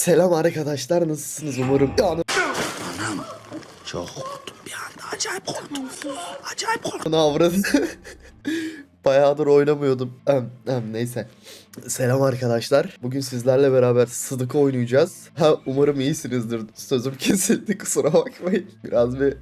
Selam arkadaşlar nasılsınız umarım yani Çok korktum bir anda. Acayip korktum. Acayip korktum. ne avradı Bayağıdır oynamıyordum Em, em, neyse Selam arkadaşlar. Bugün sizlerle beraber Sıdık'ı oynayacağız. Ha, Umarım iyisinizdir. Sözüm kesildi kusura bakmayın. Biraz bir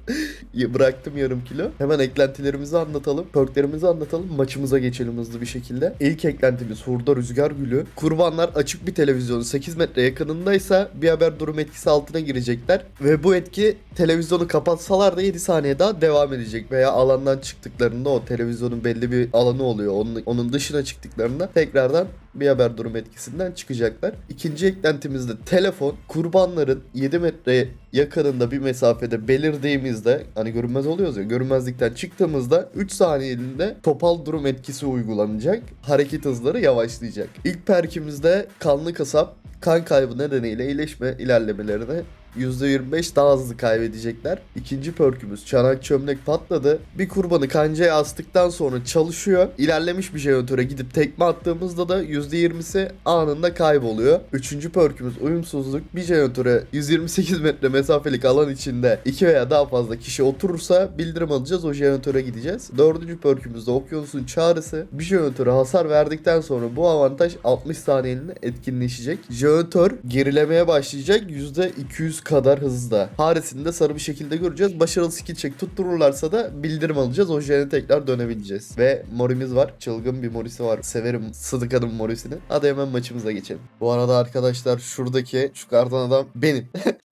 bıraktım yarım kilo. Hemen eklentilerimizi anlatalım Perklerimizi anlatalım. Maçımıza geçelim hızlı bir şekilde. İlk eklentimiz Hurda Rüzgar Gülü. Kurbanlar açık bir televizyonun 8 metre yakınındaysa Bir haber durum etkisi altına girecekler. Ve bu etki televizyonu kapatsalar da 7 saniye daha devam edecek. Veya alandan çıktıklarında o televizyonun belli bir alanı oluyor. Onun, onun dışına çıktıklarında tekrardan bir haber durum etkisinden çıkacaklar. İkinci eklentimizde telefon kurbanların 7 metre yakınında bir mesafede belirdiğimizde hani görünmez oluyoruz ya görünmezlikten çıktığımızda 3 saniyeliğinde topal durum etkisi uygulanacak. Hareket hızları yavaşlayacak. İlk perkimizde kanlı kasap kan kaybı nedeniyle iyileşme ilerlemelerine %25 daha hızlı kaybedecekler. İkinci perkümüz çanak çömlek patladı. Bir kurbanı kancaya astıktan sonra çalışıyor. İlerlemiş bir jeneratöre gidip tekme attığımızda da %20'si anında kayboluyor. Üçüncü perkümüz uyumsuzluk. Bir jeneratöre 128 metre mesafelik alan içinde 2 veya daha fazla kişi oturursa bildirim alacağız. O jeneratöre gideceğiz. Dördüncü perkümüz de okyanusun çağrısı. Bir jeneratöre hasar verdikten sonra bu avantaj 60 saniyeliğine etkinleşecek. Jeneratör gerilemeye başlayacak. %200 kadar hızda. Haresini de sarı bir şekilde göreceğiz. Başarılı skill check tuttururlarsa da bildirim alacağız. O jene tekrar dönebileceğiz. Ve morimiz var. Çılgın bir morisi var. Severim Sıdıkan'ın morisini. Hadi hemen maçımıza geçelim. Bu arada arkadaşlar şuradaki şu kardan adam benim.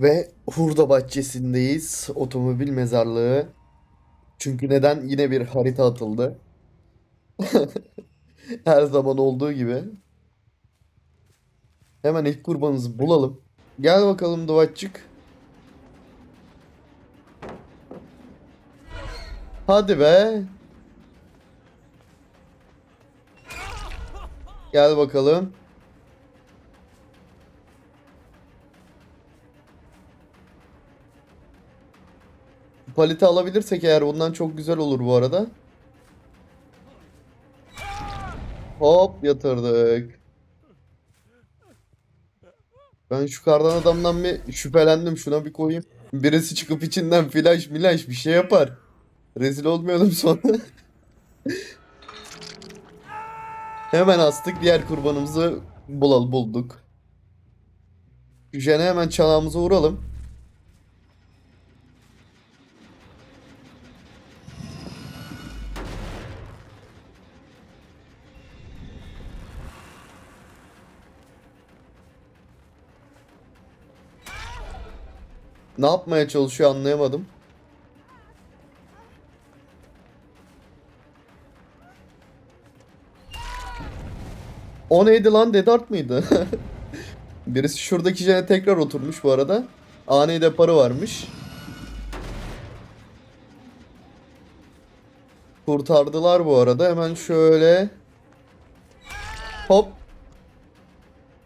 Ve Hurda bahçesindeyiz. Otomobil mezarlığı. Çünkü neden? Yine bir harita atıldı. Her zaman olduğu gibi. Hemen ilk kurbanımızı bulalım. Gel bakalım Duvaççık. Hadi be. Gel bakalım. Paleti alabilirsek eğer bundan çok güzel olur bu arada. Hop yatırdık. Ben şu kardan adamdan bir şüphelendim. Şuna bir koyayım. Birisi çıkıp içinden flash milaş bir şey yapar. Rezil olmayalım sonra. Hemen astık. Diğer kurbanımızı bulal bulduk. Jene hemen çanağımıza vuralım. Ne yapmaya çalışıyor anlayamadım. O neydi lan? Dedart mıydı? Birisi şuradaki jene tekrar oturmuş bu arada. Ani deparı varmış. Kurtardılar bu arada. Hemen şöyle. Hop.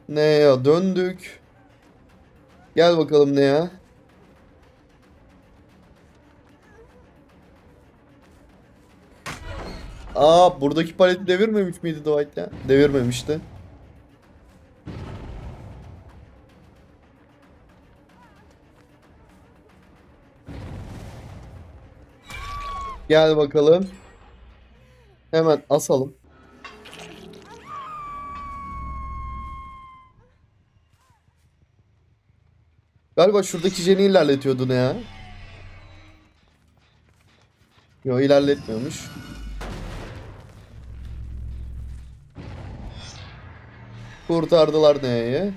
Ne ya döndük. Gel bakalım ne ya. Aa buradaki paleti devirmemiş miydi Dwight ya? Devirmemişti. Gel bakalım. Hemen asalım. Galiba şuradaki jeni ilerletiyordu ne ya? Yo ilerletmiyormuş. Kurtardılar neye?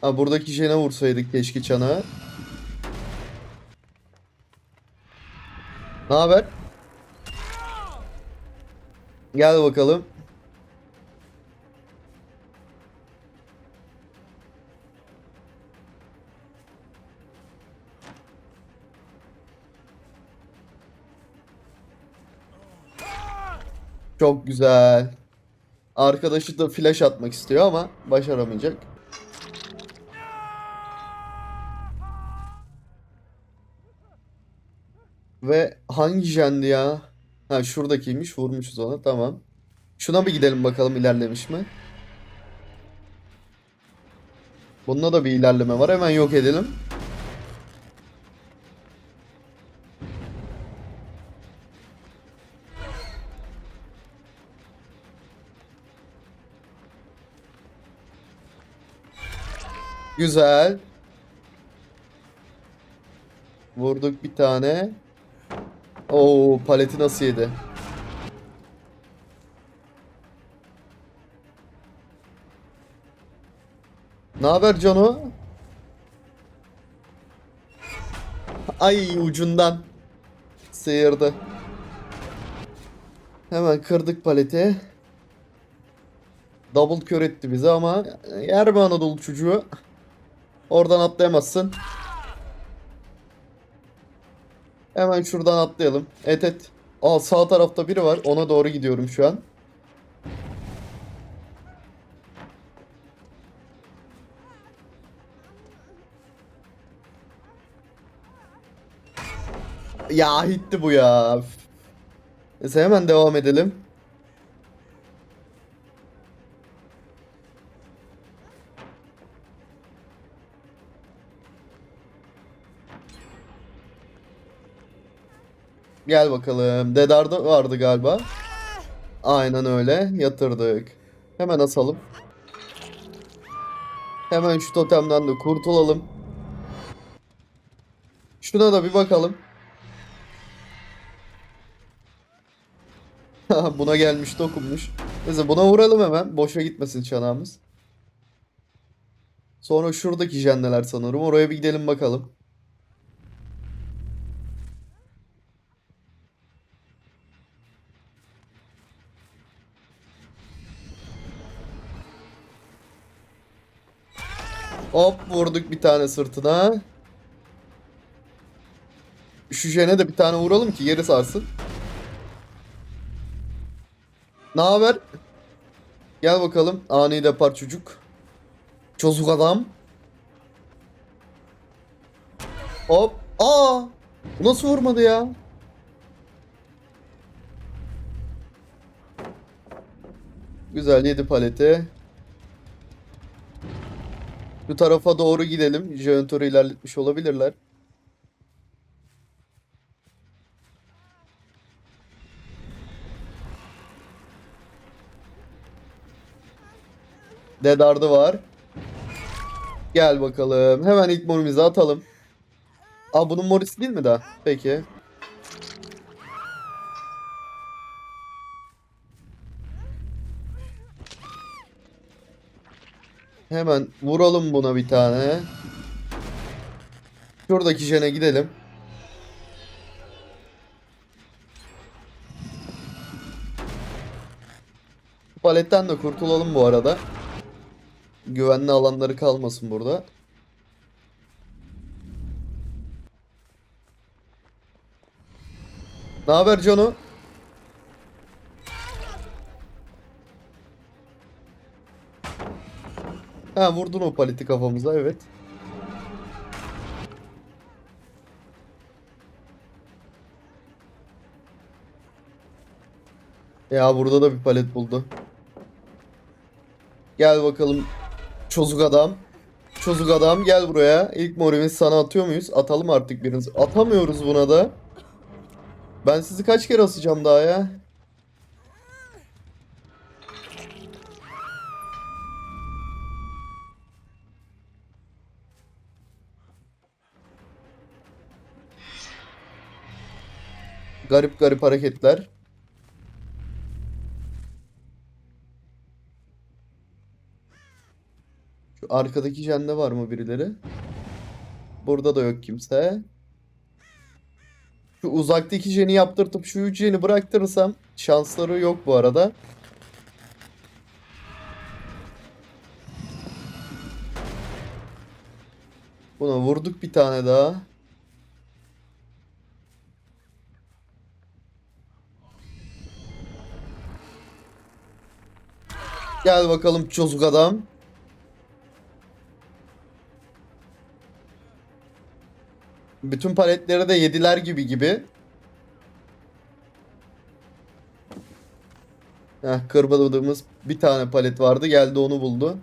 Ha buradaki jene vursaydık keşke çanağı. Ne haber? Gel bakalım. Çok güzel. Arkadaşı da flash atmak istiyor ama başaramayacak. Ve hangi jendi ya? Ha şuradakiymiş. Vurmuşuz ona. Tamam. Şuna bir gidelim bakalım ilerlemiş mi? Bunda da bir ilerleme var. Hemen yok edelim. Güzel. Vurduk bir tane. Oo paleti nasıl yedi? Ne haber Cano? Ay ucundan sıyırdı. Hemen kırdık paleti. Double kör etti bizi ama yer mi Anadolu çocuğu? Oradan atlayamazsın. Hemen şuradan atlayalım. Et et. Aa sağ tarafta biri var. Ona doğru gidiyorum şu an. Ya hitti bu ya. Neyse hemen devam edelim. Gel bakalım. Dedarda vardı galiba. Aynen öyle. Yatırdık. Hemen asalım. Hemen şu totemden de kurtulalım. Şuna da bir bakalım. Buna gelmiş dokunmuş. Neyse buna vuralım hemen. Boşa gitmesin çanağımız. Sonra şuradaki jenneler sanırım. Oraya bir gidelim bakalım. Hop vurduk bir tane sırtına. Şu jene de bir tane vuralım ki geri sarsın. Ne haber? Gel bakalım. Ani depar çocuk. Çocuk adam. Hop. Aa! Bu nasıl vurmadı ya? Güzel yedi paleti. Bu tarafa doğru gidelim. Jöntor'u ilerletmiş olabilirler. Dedardı var. Gel bakalım. Hemen ilk morimizi atalım. Aa bunun morisi değil mi daha? Peki. Hemen vuralım buna bir tane. Şuradaki jene gidelim. Paletten de kurtulalım bu arada. Güvenli alanları kalmasın burada. Ne haber Cano? Ha vurdun o paleti kafamıza evet. Ya burada da bir palet buldu. Gel bakalım çocuk adam. Çocuk adam gel buraya. İlk morimiz sana atıyor muyuz? Atalım artık biriniz. Atamıyoruz buna da. Ben sizi kaç kere asacağım daha ya? Garip garip hareketler. Şu arkadaki jende var mı birileri? Burada da yok kimse. Şu uzaktaki jeni yaptırtıp şu üç jeni bıraktırırsam şansları yok bu arada. Buna vurduk bir tane daha. Gel bakalım çocuk adam. Bütün paletleri de yediler gibi gibi. Heh, kırbaladığımız bir tane palet vardı. Geldi onu buldu.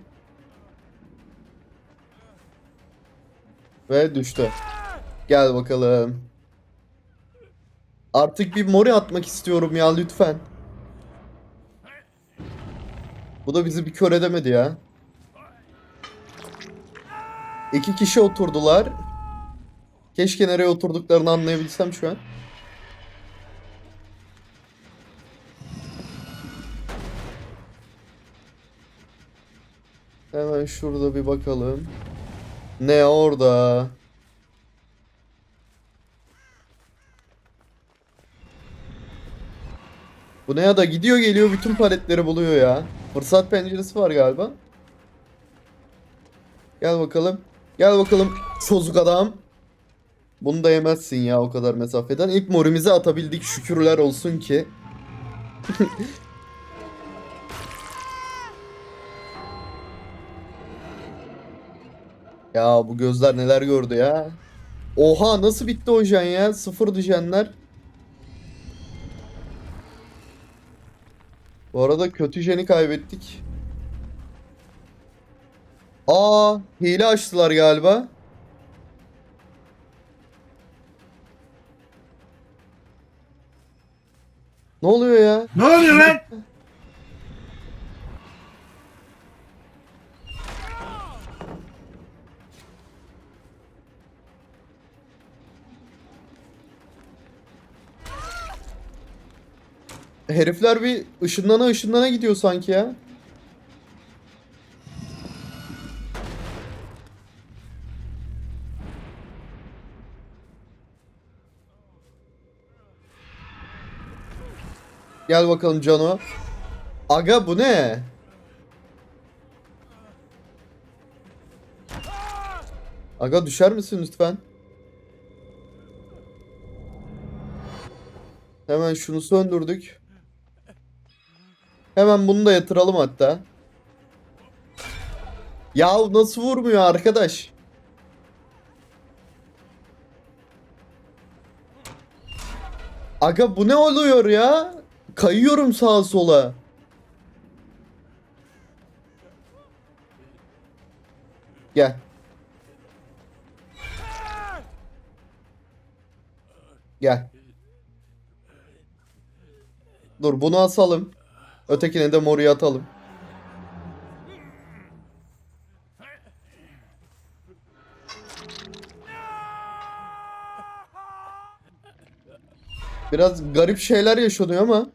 Ve düştü. Gel bakalım. Artık bir mori atmak istiyorum ya lütfen. Bu da bizi bir kör edemedi ya. İki kişi oturdular. Keşke nereye oturduklarını anlayabilsem şu an. Hemen şurada bir bakalım. Ne orada? Bu ne ya da gidiyor geliyor bütün paletleri buluyor ya. Fırsat penceresi var galiba. Gel bakalım. Gel bakalım çocuk adam. Bunu da yemezsin ya o kadar mesafeden. İlk morimizi atabildik şükürler olsun ki. Ya bu gözler neler gördü ya. Oha nasıl bitti o ya? Sıfır jenler. Bu arada kötü jeni kaybettik. Aa, hile açtılar galiba. Ne oluyor ya? Ne oluyor lan? Herifler bir ışınlana ışınlana gidiyor sanki ya. Gel bakalım Cano. Aga bu ne? Aga düşer misin lütfen? Hemen şunu söndürdük. Hemen bunu da yatıralım hatta. Ya nasıl vurmuyor arkadaş? Aga bu ne oluyor ya? Kayıyorum sağa sola. Gel. Gel. Dur bunu asalım. Ötekine de moruyu atalım. Biraz garip şeyler yaşanıyor ama.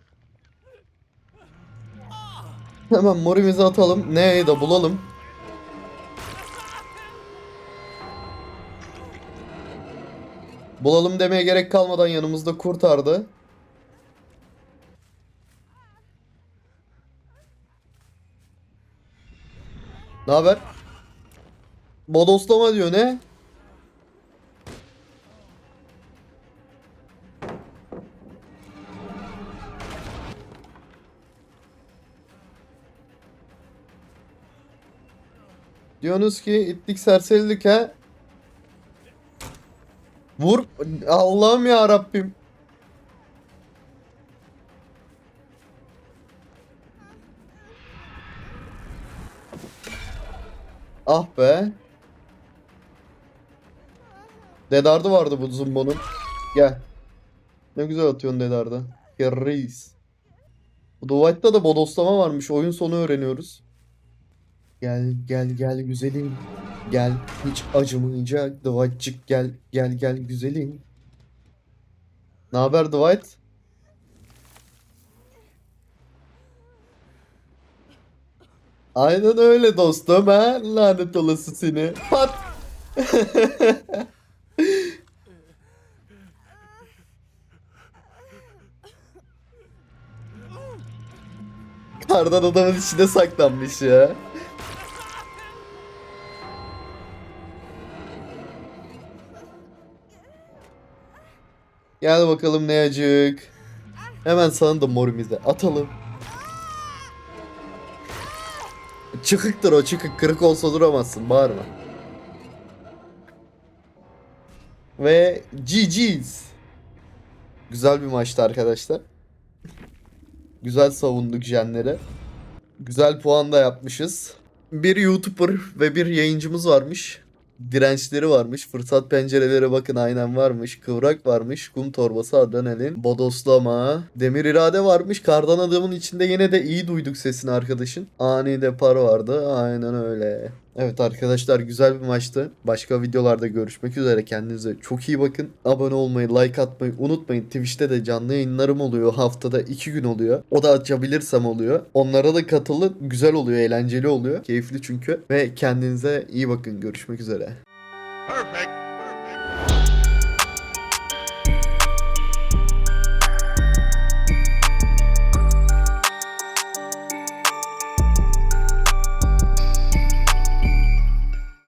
Hemen morimizi atalım. Neyi de bulalım. Bulalım demeye gerek kalmadan yanımızda kurtardı. Ne haber? Bodoslama diyor ne? Diyorsunuz ki itlik serserilik ha? Vur. Allah'ım ya Rabbim. Ah be. Dedardı vardı bu Zumbo'nun. Gel. Ne güzel atıyorsun Dedardı. Gel reis. Bu Dwight'ta da bodoslama varmış. Oyun sonu öğreniyoruz. Gel gel gel güzelim. Gel hiç acımayacak Dwight'cık gel gel gel güzelim. Ne haber Dwight? Aynen öyle dostum ha. Lanet olası seni. Pat. Kardan adamın içine saklanmış ya. Gel bakalım ne acık. Hemen sana da morimize atalım. Çıkıktır o çıkık. Kırık olsa duramazsın. Bağırma. Ve GG's. Güzel bir maçtı arkadaşlar. Güzel savunduk jenlere. Güzel puan da yapmışız. Bir YouTuber ve bir yayıncımız varmış. Dirençleri varmış. Fırsat pencereleri bakın aynen varmış. Kıvrak varmış. Kum torbası adrenalin. Bodoslama. Demir irade varmış. Kardan adamın içinde yine de iyi duyduk sesini arkadaşın. Ani depar vardı. Aynen öyle. Evet arkadaşlar güzel bir maçtı. Başka videolarda görüşmek üzere. Kendinize çok iyi bakın. Abone olmayı, like atmayı unutmayın. Twitch'te de canlı yayınlarım oluyor. Haftada 2 gün oluyor. O da açabilirsem oluyor. Onlara da katılın. Güzel oluyor, eğlenceli oluyor. Keyifli çünkü. Ve kendinize iyi bakın. Görüşmek üzere. Perfect.